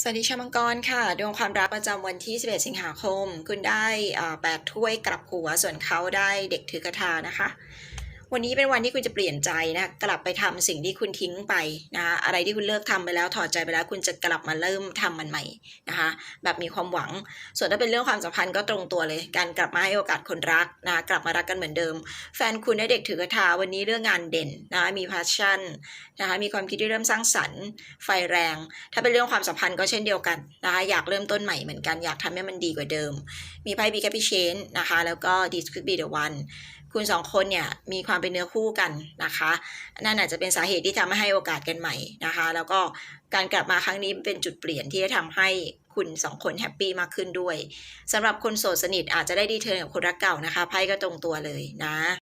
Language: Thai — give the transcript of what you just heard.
สวัสดีชาวมังกรค่ะ ดวงความรักประจำวันที่ 11 สิงหาคม คุณได้อ่าแปดถ้วยกลับหัวส่วนเขาได้เด็กถือกระทานะคะ วันนี้เป็นวันที่คุณจะเปลี่ยนใจนะกลับไปทำสิ่งที่คุณทิ้งไปนะคะอะไรที่คุณเลิกทำไปแล้วถอดใจไปแล้วคุณจะกลับมาเริ่มทำมันใหม่นะคะแบบมีความหวัง ส่วนถ้าเป็นเรื่องความสัมพันธ์ก็ตรงตัวเลย การกลับมาให้โอกาสคนรักนะคะกลับมารักกันเหมือนเดิม แฟนคุณได้เด็กถือกระทาวันนี้เรื่องงานเด่นนะคะมี passion นะคะมีความคิดที่เริ่มสร้างสรรค์ไฟแรง ถ้าเป็นเรื่องความสัมพันธ์ก็เช่นเดียวกันนะคะอยากเริ่มต้นใหม่เหมือนกันอยากทำให้มันดีกว่าเดิม มีไพ่บีแคปิเชนนะคะแล้วก็ this could be the one คุณสองคนเนี่ยมีความเป็นเนื้อคู่กันนะคะ นั่นอาจจะเป็นสาเหตุที่ทำให้โอกาสกันใหม่นะคะ แล้วก็การกลับมาครั้งนี้เป็นจุดเปลี่ยนที่จะทำให้คุณสองคนแฮปปี้มากขึ้นด้วยสำหรับคนโสดสนิทอาจจะได้ดีเทิร์นกับคนรักเก่านะคะไพ่ก็ตรงตัวเลยนะ